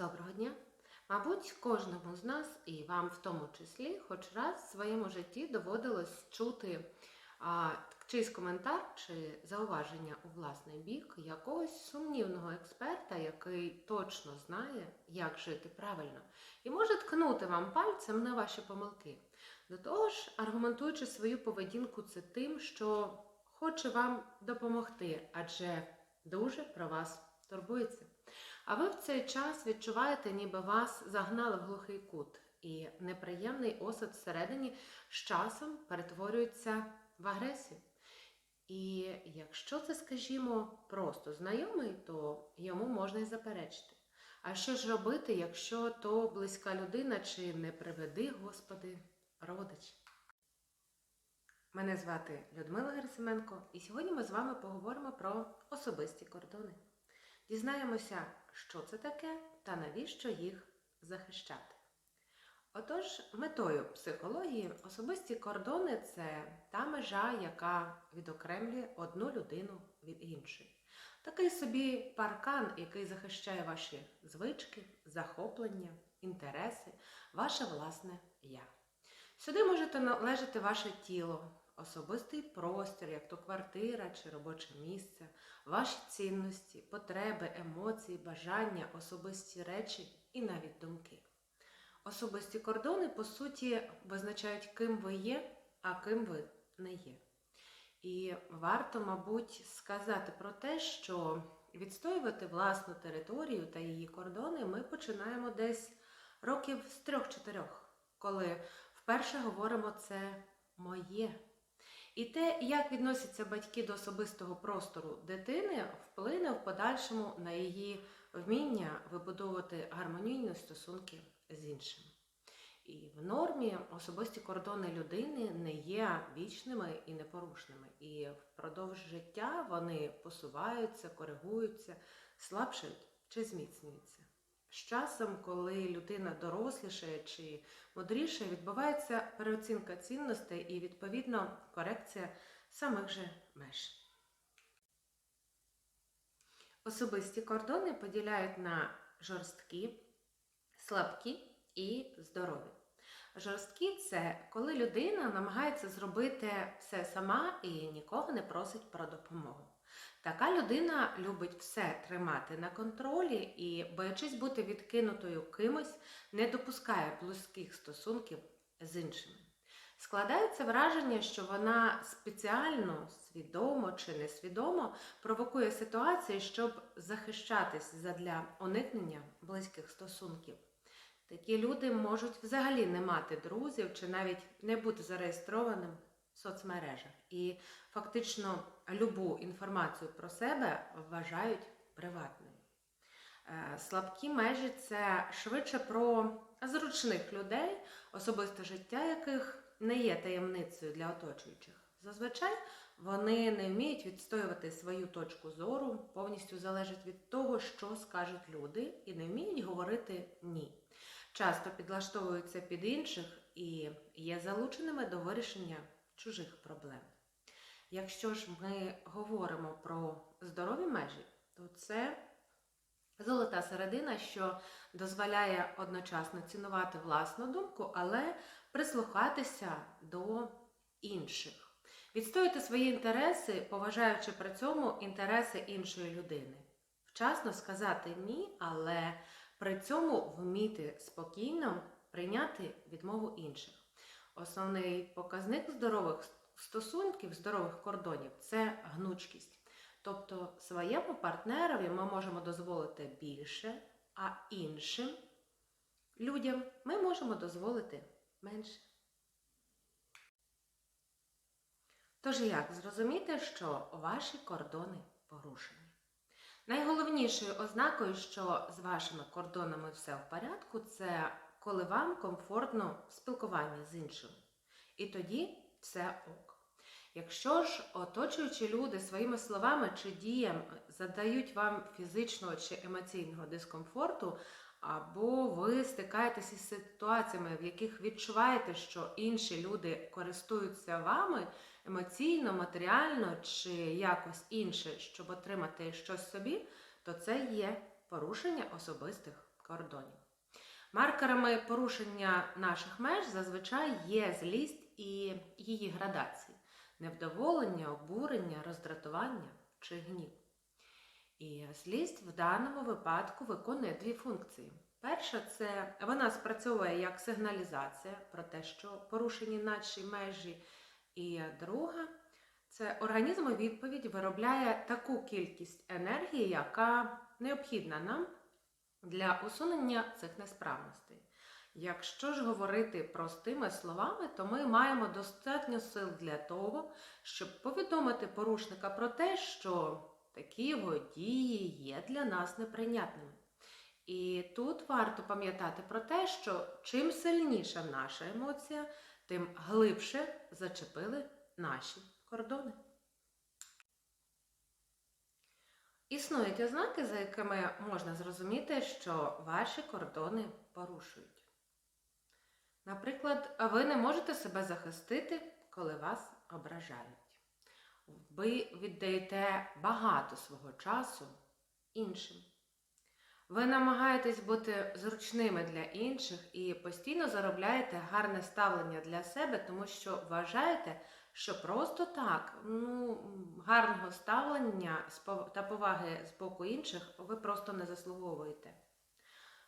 Доброго дня! Мабуть, кожному з нас, і вам в тому числі, хоч раз в своєму житті доводилось чути а, чийсь коментар чи зауваження у власний бік якогось сумнівного експерта, який точно знає, як жити правильно, і може ткнути вам пальцем на ваші помилки. До того ж, аргументуючи свою поведінку це тим, що хоче вам допомогти, адже дуже про вас турбується. А ви в цей час відчуваєте, ніби вас загнали в глухий кут, і неприємний осад всередині з часом перетворюється в агресію. І якщо це, скажімо, просто знайомий, то йому можна й заперечити. А що ж робити, якщо то близька людина чи не приведи, Господи, родич? Мене звати Людмила Герасименко, і сьогодні ми з вами поговоримо про особисті кордони. Дізнаємося, що це таке та навіщо їх захищати. Отож, метою психології особисті кордони це та межа, яка відокремлює одну людину від іншої. Такий собі паркан, який захищає ваші звички, захоплення, інтереси, ваше власне я. Сюди може належати ваше тіло, особистий простір, як то квартира чи робоче місце, ваші цінності, потреби, емоції, бажання, особисті речі і навіть думки. Особисті кордони, по суті, визначають, ким ви є, а ким ви не є. І варто, мабуть, сказати про те, що відстоювати власну територію та її кордони ми починаємо десь років з трьох-чотирьох, коли вперше говоримо це моє. І те, як відносяться батьки до особистого простору дитини, вплине в подальшому на її вміння вибудовувати гармонійні стосунки з іншими. І в нормі особисті кордони людини не є вічними і непорушними. І впродовж життя вони посуваються, коригуються, слабшають чи зміцнюються. З часом, коли людина дорослішає чи мудріше, відбувається переоцінка цінностей і, відповідно, корекція самих же меж. Особисті кордони поділяють на жорсткі, слабкі і здорові. Жорсткі це коли людина намагається зробити все сама і нікого не просить про допомогу. Така людина любить все тримати на контролі і, боячись бути відкинутою кимось, не допускає близьких стосунків з іншими. Складається враження, що вона спеціально, свідомо чи несвідомо провокує ситуації, щоб захищатись задля уникнення близьких стосунків. Такі люди можуть взагалі не мати друзів чи навіть не бути зареєстрованим соцмережах і фактично любу інформацію про себе вважають приватною. Е, Слабкі межі це швидше про зручних людей, особисте життя яких не є таємницею для оточуючих. Зазвичай вони не вміють відстоювати свою точку зору, повністю залежать від того, що скажуть люди, і не вміють говорити ні. Часто підлаштовуються під інших і є залученими до вирішення чужих проблем. Якщо ж ми говоримо про здорові межі, то це золота середина, що дозволяє одночасно цінувати власну думку, але прислухатися до інших, відстояти свої інтереси, поважаючи при цьому інтереси іншої людини. Вчасно сказати ні, але при цьому вміти спокійно прийняти відмову інших. Основний показник здорових стосунків, здорових кордонів це гнучкість. Тобто своєму партнерові ми можемо дозволити більше, а іншим людям ми можемо дозволити менше. Тож як зрозуміти, що ваші кордони порушені? Найголовнішою ознакою, що з вашими кордонами все в порядку, це коли вам комфортно в спілкуванні з іншим. І тоді все ок. Якщо ж оточуючі люди своїми словами чи діями задають вам фізичного чи емоційного дискомфорту, або ви стикаєтеся із ситуаціями, в яких відчуваєте, що інші люди користуються вами емоційно, матеріально чи якось інше, щоб отримати щось собі, то це є порушення особистих кордонів. Маркерами порушення наших меж зазвичай є злість і її градації, невдоволення, обурення, роздратування чи гнів. І злість в даному випадку виконує дві функції. Перша це вона спрацьовує як сигналізація про те, що порушені наші межі. І друга це організм у відповідь виробляє таку кількість енергії, яка необхідна нам для усунення цих несправностей. Якщо ж говорити простими словами, то ми маємо достатньо сил для того, щоб повідомити порушника про те, що такі його дії є для нас неприйнятними. І тут варто пам'ятати про те, що чим сильніша наша емоція, тим глибше зачепили наші кордони. Існують ознаки, за якими можна зрозуміти, що ваші кордони порушують. Наприклад, ви не можете себе захистити, коли вас ображають. Ви віддаєте багато свого часу іншим. Ви намагаєтесь бути зручними для інших і постійно заробляєте гарне ставлення для себе, тому що вважаєте, що просто так, ну, гарного ставлення та поваги з боку інших ви просто не заслуговуєте.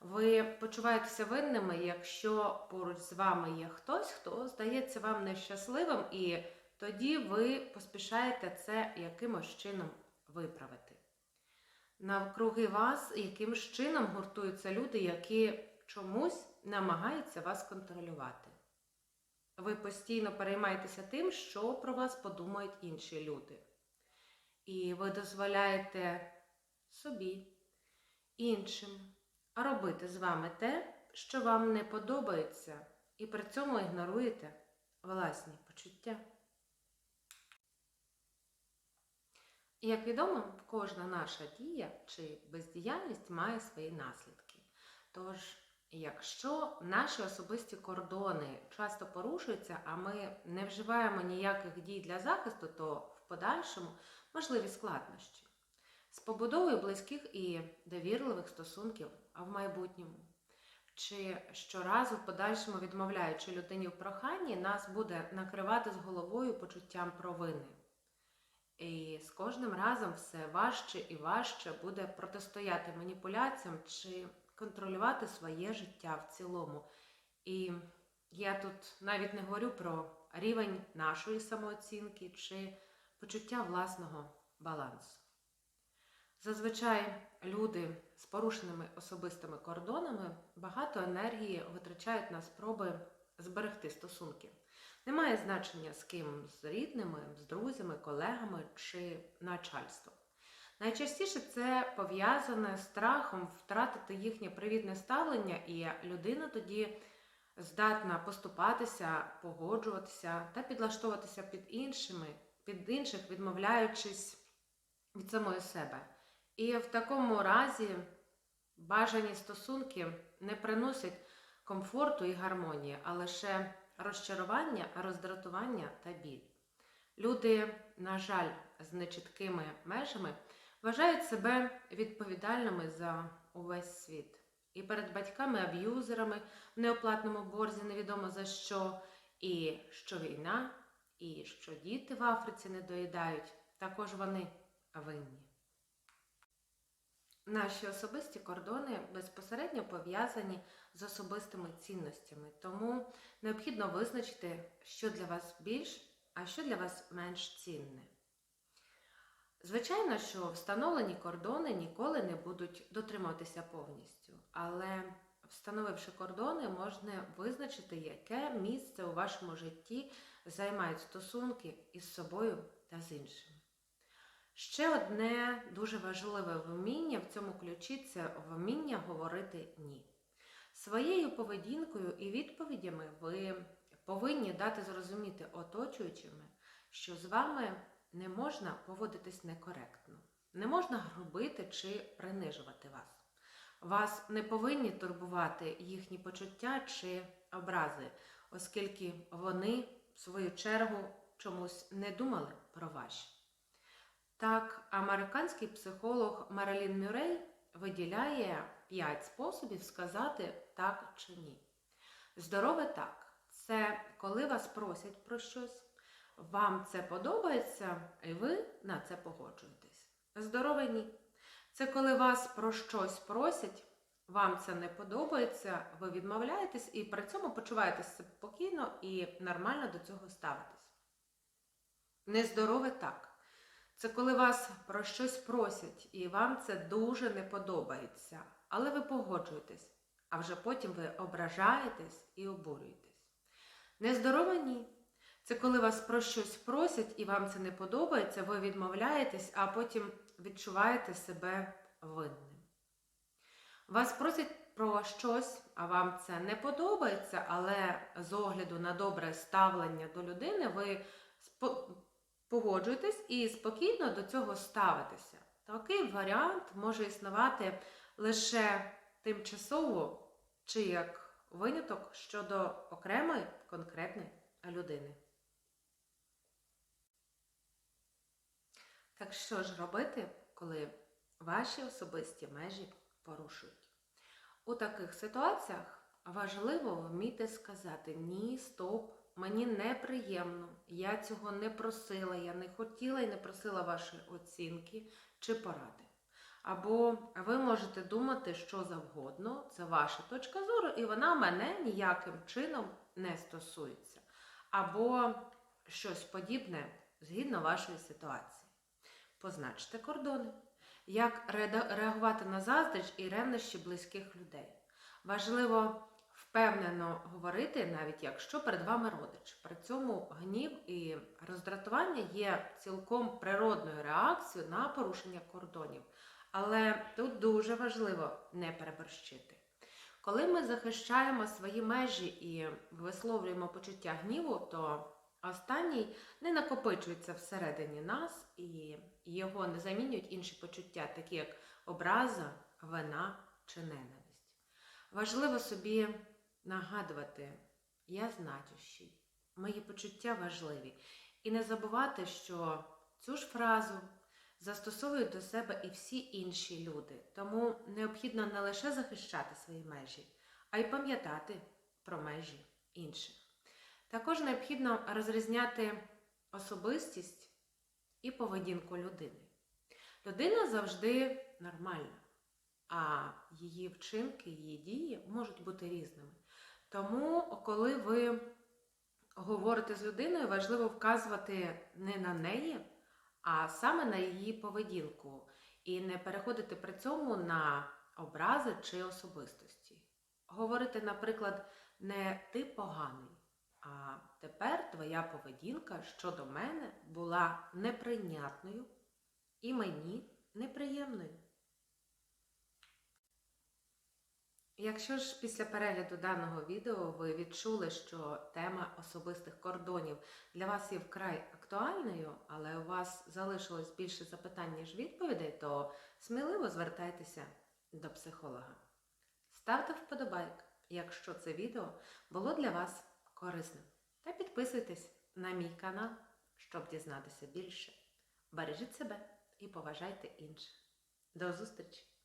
Ви почуваєтеся винними, якщо поруч з вами є хтось, хто здається вам нещасливим, і тоді ви поспішаєте це якимось чином виправити. Навкруги вас якимось чином гуртуються люди, які чомусь намагаються вас контролювати. Ви постійно переймаєтеся тим, що про вас подумають інші люди. І ви дозволяєте собі, іншим робити з вами те, що вам не подобається, і при цьому ігноруєте власні почуття. Як відомо, кожна наша дія чи бездіяльність має свої наслідки. Тож, якщо наші особисті кордони часто порушуються, а ми не вживаємо ніяких дій для захисту, то в подальшому можливі складнощі з побудовою близьких і довірливих стосунків, а в майбутньому. Чи щоразу в подальшому відмовляючи людині в проханні, нас буде накривати з головою почуттям провини. І з кожним разом все важче і важче буде протистояти маніпуляціям чи контролювати своє життя в цілому. І я тут навіть не говорю про рівень нашої самооцінки чи почуття власного балансу. Зазвичай люди з порушеними особистими кордонами багато енергії витрачають на спроби зберегти стосунки. Немає значення з ким, з рідними, з друзями, колегами чи начальством. Найчастіше це пов'язане з страхом втратити їхнє привітне ставлення, і людина тоді здатна поступатися, погоджуватися та підлаштовуватися під іншими, під інших, відмовляючись від самої себе. І в такому разі бажані стосунки не приносять комфорту і гармонії, а лише розчарування, роздратування та біль. Люди, на жаль, з нечіткими межами вважають себе відповідальними за увесь світ. І перед батьками-аб'юзерами в неоплатному борзі невідомо за що, і що війна, і що діти в Африці не доїдають, також вони винні. Наші особисті кордони безпосередньо пов'язані з особистими цінностями, тому необхідно визначити, що для вас більш, а що для вас менш цінне. Звичайно, що встановлені кордони ніколи не будуть дотримуватися повністю, але встановивши кордони, можна визначити, яке місце у вашому житті займають стосунки із собою та з іншими. Ще одне дуже важливе вміння в цьому ключі це вміння говорити ні. Своєю поведінкою і відповідями ви повинні дати зрозуміти оточуючими, що з вами не можна поводитись некоректно, не можна грубити чи принижувати вас. Вас не повинні турбувати їхні почуття чи образи, оскільки вони, в свою чергу, чомусь не думали про ваші. Так, американський психолог Маралін Мюррей виділяє 5 способів сказати так чи ні. Здорове так це коли вас просять про щось, вам це подобається, і ви на це погоджуєтесь. Здорове ні. Це коли вас про щось просять, вам це не подобається, ви відмовляєтесь і при цьому почуваєтесь спокійно і нормально до цього ставитесь. Нездорове так. Це коли вас про щось просять, і вам це дуже не подобається, але ви погоджуєтесь, а вже потім ви ображаєтесь і обурюєтесь. Нездорове ні. Це коли вас про щось просять і вам це не подобається, ви відмовляєтесь, а потім відчуваєте себе винним. Вас просять про щось, а вам це не подобається, але з огляду на добре ставлення до людини, ви погоджуєтесь і спокійно до цього ставитеся. Такий варіант може існувати лише тимчасово чи як виняток щодо окремої конкретної людини. Так що ж робити, коли ваші особисті межі порушують? У таких ситуаціях важливо вміти сказати ні, стоп, мені неприємно, я цього не просила, я не хотіла і не просила вашої оцінки чи поради. Або ви можете думати, що завгодно, це ваша точка зору, і вона мене ніяким чином не стосується. Або щось подібне згідно вашої ситуації. Позначте кордони. Як реагувати на заздріч і ревнощі близьких людей. Важливо впевнено говорити, навіть якщо перед вами родич. При цьому гнів і роздратування є цілком природною реакцією на порушення кордонів. Але тут дуже важливо не переборщити. Коли ми захищаємо свої межі і висловлюємо почуття гніву, то останній не накопичується всередині нас і його не замінюють інші почуття, такі як образа, вина чи ненависть. Важливо собі нагадувати, я значущий, мої почуття важливі, і не забувати, що цю ж фразу застосовують до себе і всі інші люди. Тому необхідно не лише захищати свої межі, а й пам'ятати про межі інших. Також необхідно розрізняти особистість і поведінку людини. Людина завжди нормальна, а її вчинки, її дії можуть бути різними. Тому, коли ви говорите з людиною, важливо вказувати не на неї, а саме на її поведінку, і не переходити при цьому на образи чи особистості. Говорити, наприклад, не ти поганий, а тепер твоя поведінка щодо мене була неприйнятною і мені неприємною. Якщо ж після перегляду даного відео ви відчули, що тема особистих кордонів для вас є вкрай актуальною, але у вас залишилось більше запитань, ніж відповідей, то сміливо звертайтеся до психолога. Ставте вподобайк, якщо це відео було для вас корисним. Та підписуйтесь на мій канал, щоб дізнатися більше. Бережіть себе і поважайте інших. До зустрічі!